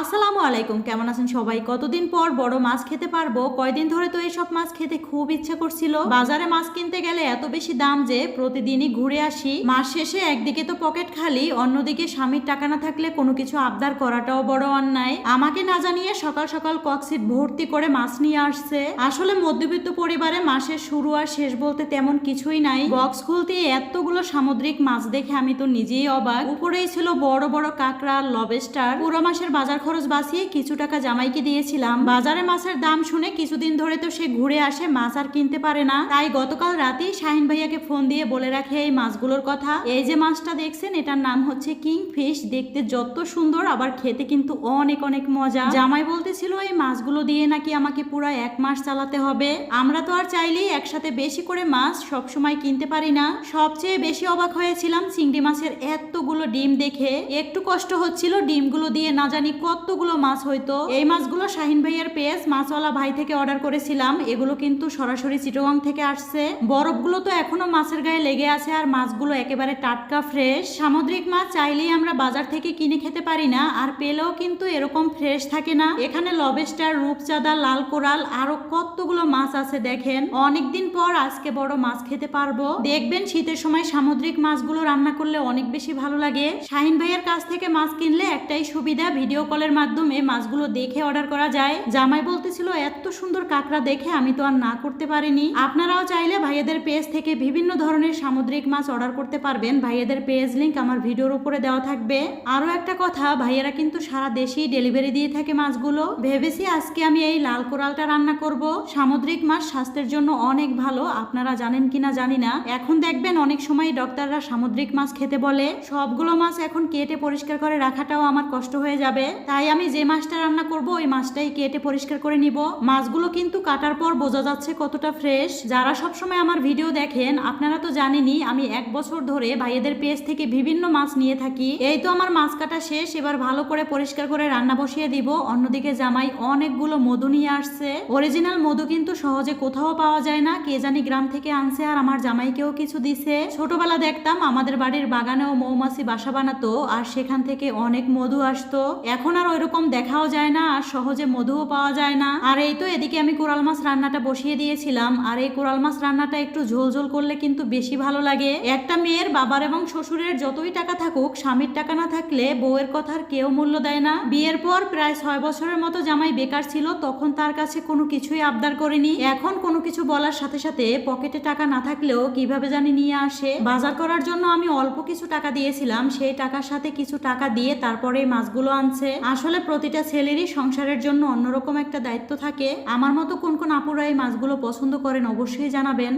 আসসালামু আলাইকুম, কেমন আছেন সবাই? কতদিন পর বড় মাছ খেতে পারব? কয়দিন ধরে তো এইসব মাছ খেতে খুব ইচ্ছে করছিল। বাজারে মাছ কিনতে গেলে এত বেশি দাম যে প্রতিদিনই ঘুরে আসি। মাস শেষে একদিকে তো পকেট খালি, অন্যদিকে স্বামীর টাকা না থাকলে কোনো কিছু আবদার করাটাও বড় অন্যায়। আমাকে না জানিয়ে সকাল সকাল কক্সিট ভর্তি করে মাছ নিয়ে আসছে। আসলে মধ্যবিত্ত পরিবারে মাসের শুরু আর শেষ বলতে তেমন কিছুই নাই। বক্স খুলতে এতগুলো সামুদ্রিক মাছ দেখে আমি তো নিজেই অবাক। উপরেই ছিল বড় বড় কাঁকড়া, লবেস্টার। পুরো মাসের বাজার খরচ বাঁচিয়ে কিছু টাকা জামাইকে দিয়েছিলাম। বাজারে মাছের দাম শুনে কিছুদিন ধরে তো সে ঘুরে আসে, মাছ আর কিনতে পারে না। তাই গতকাল রাতেই শাহিন ভাইয়াকে ফোন দিয়ে বলে রাখে এই মাছগুলোর কথা। এই যে মাছটা দেখছেন, এটার নাম হচ্ছে কিং ফিশ দেখতে যত সুন্দর, আবার খেতে কিন্তু অনেক অনেক মজা। জামাই বলতেছিল, এই মাছগুলো দিয়ে নাকি আমাকে পুরো এক মাস চালাতে হবে। আমরা তো আর চাইলেই একসাথে বেশি করে মাছ সব সময় কিনতে পারি না। সবচেয়ে বেশি অবাক হয়েছিলাম চিংড়ি মাছের এতগুলো ডিম দেখে। একটু কষ্ট হচ্ছিল ডিমগুলো দিয়ে না জানি কতগুলো মাছ হইতো। এই মাছগুলো শাহিন ভাইয়ের পেজ মাছওয়ালা ভাই থেকে অর্ডার করেছিলাম। এগুলো কিন্তু সরাসরি চিটগাং থেকে আসছে। বরফগুলো তো এখনও মাছের গায়ে লেগে আছে আর মাছগুলো একেবারে টাটকা ফ্রেশ। সামুদ্রিক মাছ চাইলেই আমরা বাজার থেকে কিনে খেতে পারি না, আর পেলেও কিন্তু এরকম ফ্রেশ থাকে না। এখানে লবেস্টার, রূপচাঁদা, লাল কোরাল আরও কতগুলো মাছ আছে দেখেন। অনেকদিন পর আজকে বড় মাছ খেতে পারব। দেখবেন শীতের সময় সামুদ্রিক মাছগুলো রান্না করলে অনেক বেশি ভালো লাগে। শাহিন ভাইয়ের কাছ থেকে মাছ কিনলে একটাই সুবিধা, ভিডিও কলের মাধ্যমে মাছগুলো দেখে অর্ডার করা যায়। জামাই বলতেছিল, এত সুন্দর কাঁকড়া দেখে আমি তো আর না করতে পারিনি। আপনারাও চাইলে ভাইয়াদের পেজ থেকে বিভিন্ন ধরনের সামুদ্রিক মাছ অর্ডার করতে পারবেন। ভাইয়াদের পেজ লিঙ্ক আমার ভিডিওর উপরে দেওয়া থাকবে। আরও একটা কথা, ভাইয়ারা কিন্তু সারা দেশেই ডেলিভারি দিয়ে থাকে মাছগুলো। ভেবেছি আজকে আমি এই লাল কোরালটা রান্না করব। সামুদ্রিক মাছ স্বাস্থ্যের জন্য অনেক ভালো, আপনারা জানেন কিনা জানি না। এখন দেখবেন অনেক সময় ডক্টররা সামুদ্রিক মাছ খেতে বলে। সবগুলো মাছ এখন কেটে পরিষ্কার করে রাখাটাও আমার কষ্ট হয়ে যাবে। তাই আমি যে মাছটা রান্না করব, ওই মাছটাই কেটে পরিষ্কার করে নিব। মাছগুলো কিন্তু কাটার পর বোঝা যাচ্ছে কতটা ফ্রেশ। যারা সবসময় আমার ভিডিও দেখেন, আপনারা তো জানেনই, আমি এক বছর ধরে ভাইয়েদের পেজ থেকে বিভিন্ন মাছ নিয়ে থাকি। এই তো আমার মাছ কাটা শেষ, এবার ভালো করে পরিষ্কার করে রান্না বসিয়ে দিব। অন্যদিকে জামাই অনেকগুলো মধু নিয়ে আসছে। অরিজিনাল মধু কিন্তু সহজে কোথাও পাওয়া যায় না, কে জানি গ্রাম থেকে আনছে আর আমার জামাইকেও কিছু দিছে। ছোটবেলা দেখতাম আমাদের বাড়ির বাগানেও মৌমাছি বাসা বানাতো, আর সেখান থেকে অনেক মধু আসতো। এখন আর ওইরকম দেখাও যায় না, আর সহজে মধুও পাওয়া যায় না। আর এই তো এদিকে আমি কোরাল মাছ রান্নাটা বসিয়ে দিয়েছিলাম, আর এই কোরাল মাছ রান্নাটা একটু ঝোল ঝোল করলে কিন্তু বেশি ভালো লাগে। একটা মেয়ের বাবার এবং শ্বশুরের যতই টাকা থাকুক, স্বামীর টাকা না থাকলে বউয়ের কথার কেউ মূল্য দেয় না। বিয়ের পর প্রায় ছয় বছরের মতো জামাই বেকার ছিল, তখন তার কাছে কোনো কিছুই আবদার করেনি। এখন কোনো কিছু বলার সাথে সাথে পকেটে টাকা না থাকলেও কীভাবে জানি নিয়ে আসে। বাজার করার জন্য আমি অল্প কিছু টাকা দিয়েছিলাম, সেই টাকার সাথে কিছু টাকা দিয়ে তারপরে মাছগুলো আনছে। আসলে প্রতিটা ছেলেরই সংসারের জন্য অন্যরকম একটা দায়িত্ব থাকে। আমার মতো কোন কোন আপুরা এই মাছগুলো পছন্দ করেন অবশ্যই জানাবেন।